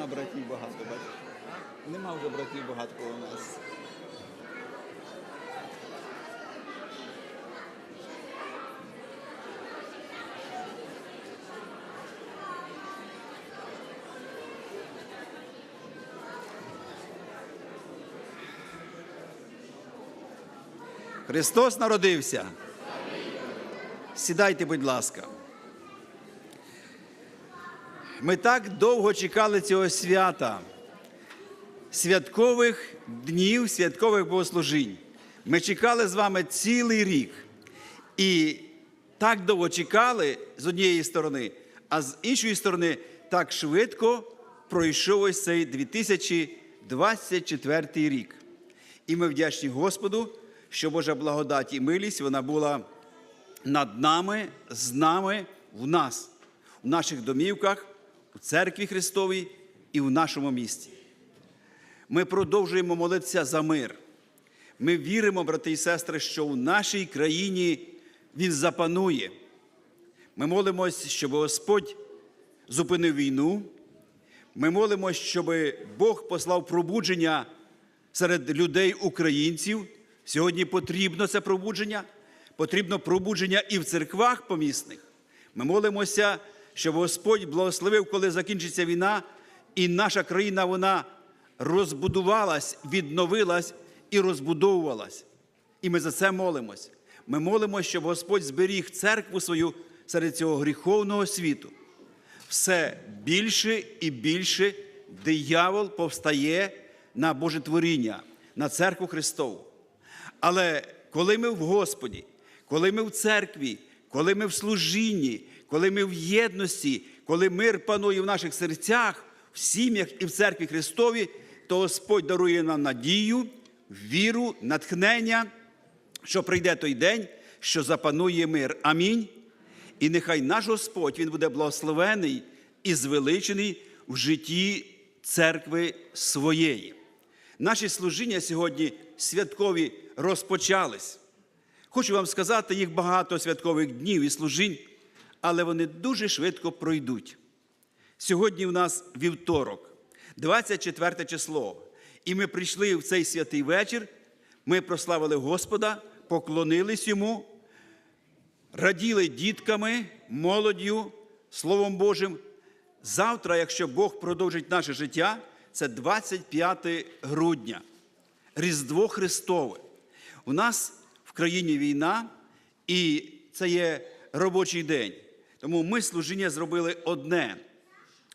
Нема братів багато, бачиш? Нема вже братів багато коло нас. Христос народився. Сідайте, будь ласка. Ми так довго чекали цього свята, святкових днів, святкових богослужінь. Ми чекали з вами цілий рік. І так довго чекали з однієї сторони, а з іншої сторони, так швидко пройшов ось цей 2024 рік. І ми вдячні Господу, що Божа благодать і милість вона була над нами, з нами, в нас, в наших домівках, у церкві Христовій і в нашому місті. Ми продовжуємо молитися за мир. Ми віримо, брати і сестри, що в нашій країні Він запанує. Ми молимось, щоб Господь зупинив війну. Ми молимось, щоб Бог послав пробудження серед людей українців. Сьогодні потрібно це пробудження. Потрібно пробудження і в церквах помісних. Ми молимося, щоб Господь благословив, коли закінчиться війна, і наша країна вона розбудувалась, відновилась і розбудовувалась. І ми за це молимось. Ми молимося, щоб Господь зберіг церкву свою серед цього гріховного світу. Все більше і більше диявол повстає на Боже творіння, на церкву Христову. Але коли ми в Господі, коли ми в церкві, коли ми в служінні, коли ми в єдності, коли мир панує в наших серцях, в сім'ях і в церкві Христові, то Господь дарує нам надію, віру, натхнення, що прийде той день, що запанує мир. Амінь. І нехай наш Господь Він буде благословений і звеличений в житті церкви своєї. Наші служіння сьогодні святкові розпочались. Хочу вам сказати, їх багато святкових днів і служінь, але вони дуже швидко пройдуть. Сьогодні в нас вівторок, 24 число. І ми прийшли в цей святий вечір, ми прославили Господа, поклонились йому, раділи дітками, молоддю, Словом Божим. Завтра, якщо Бог продовжить наше життя, це 25 грудня, Різдво Христове. У нас в країні війна, і це є робочий день. Тому ми служіння зробили одне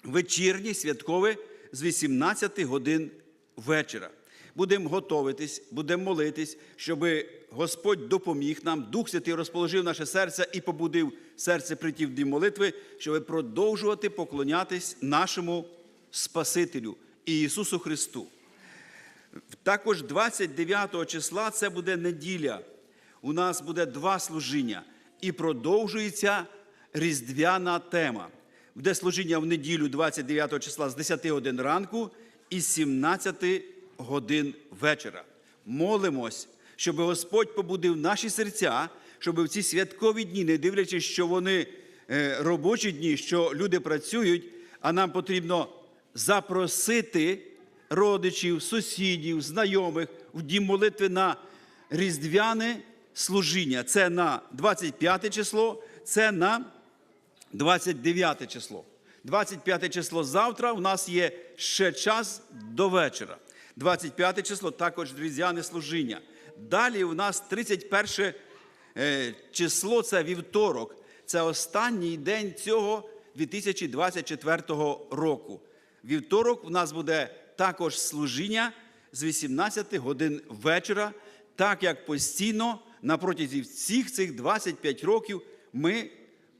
вечірнє, святкове з 18 годин вечора. Будемо готуватись, будемо молитись, щоб Господь допоміг нам, Дух Святий розположив наше серце і побудив серце притів дім молитви, щоб продовжувати поклонятись нашому Спасителю Ісусу Христу. Також 29 числа це буде неділя. У нас буде два служіння і продовжується різдвяна тема. Буде служіння в неділю 29 числа з 10 годин ранку і з 17 годин вечора. Молимось, щоб Господь побудив наші серця, щоб в ці святкові дні, не дивлячись, що вони е, робочі дні, що люди працюють, а нам потрібно запросити родичів, сусідів, знайомих в дім молитви на різдвяне служіння. Це на 25 число, це на 29 число. 25 число завтра у нас є ще час до вечора. 25 число також різдвяне служіння. Далі у нас 31 е, число це вівторок. Це останній день цього 2024 року. Вівторок у нас буде також служіння з 18 годин вечора, так як постійно на протязі всіх цих 25 років ми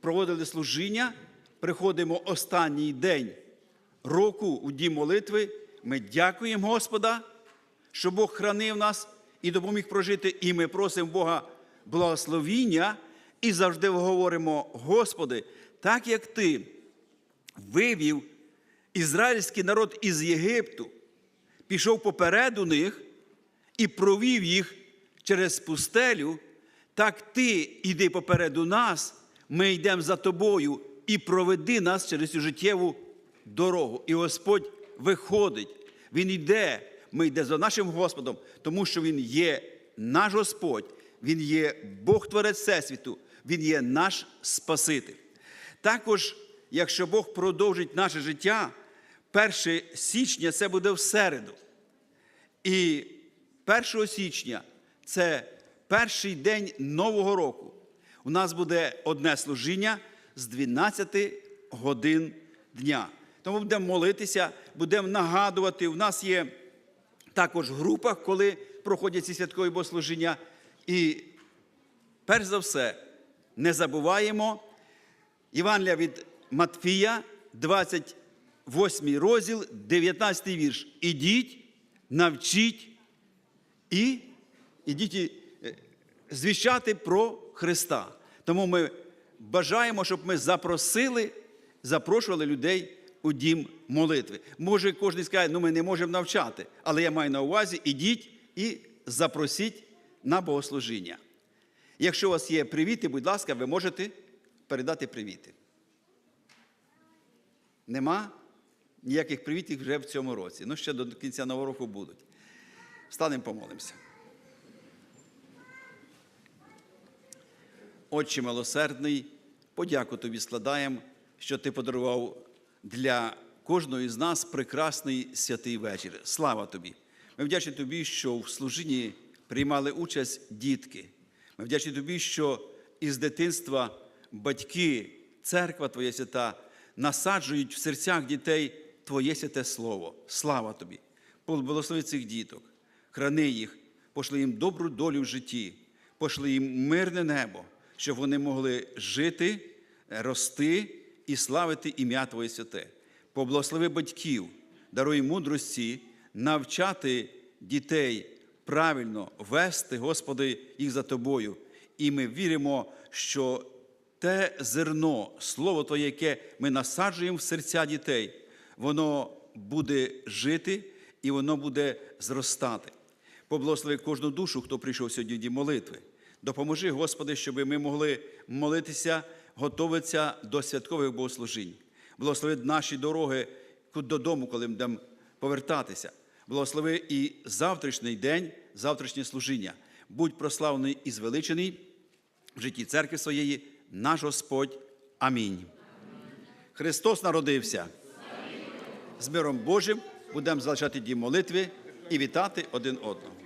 проводили служіння, приходимо останній день року у дім молитви. Ми дякуємо Господа, що Бог хранив нас і допоміг прожити. І ми просимо Бога благословіння і завжди говоримо: Господи, так як Ти вивів ізраїльський народ із Єгипту, пішов попереду них і провів їх через пустелю, так ти йди попереду нас, ми йдемо за тобою і проведи нас через цю життєву дорогу. І Господь виходить, Він йде. Ми йде за нашим Господом, тому що Він є наш Господь, Він є Бог Творець Всесвіту, Він є наш Спаситель. Також, якщо Бог продовжить наше життя, 1 січня це буде в середу. І 1 січня це перший день Нового року. У нас буде одне служіння з 12 годин дня. Тому будемо молитися, будемо нагадувати. У нас є також група, коли проходять ці святкові богослужіння. І перш за все, не забуваємо Євангелія від Матфія, 28 розділ, 19 вірш. Ідіть, навчіть і ідіть е, звіщати про Христа. Тому ми бажаємо, щоб ми запросили, запрошували людей у дім молитви. Може, кожен скаже, ну ми не можемо навчати, але я маю на увазі, ідіть і запросіть на богослужіння. Якщо у вас є привіти, будь ласка, ви можете передати привіти. Нема ніяких привітів вже в цьому році. Ну, ще до кінця нового року будуть. Встанемо, помолимося. Отче милосердний, подяку тобі складаємо, що ти подарував для кожного із нас прекрасний святий вечір. Слава тобі! Ми вдячні тобі, що в служінні приймали участь дітки. Ми вдячні тобі, що із дитинства батьки, церква Твоя свята насаджують в серцях дітей Твоє святе Слово. Слава тобі! Благослови цих діток, храни їх, пошли їм добру долю в житті, пошли їм мирне небо, щоб вони могли жити, рости і славити ім'я Твоє святе. Поблагослови батьків, даруй мудрості, навчати дітей правильно вести, Господи, їх за Тобою. І ми віримо, що те зерно, слово Твоє, яке ми насаджуємо в серця дітей, воно буде жити і воно буде зростати. Поблагослови кожну душу, хто прийшов сьогодні в молитви. Допоможи, Господи, щоб ми могли молитися, готуватися до святкових богослужінь. Благослови наші дороги додому, коли ми будемо повертатися. Благослови і завтрашній день, завтрашнє служіння. Будь прославлений і звеличений в житті церкви своєї, наш Господь. Амінь. Христос народився. З миром Божим будемо залишати дім молитви і вітати один одного.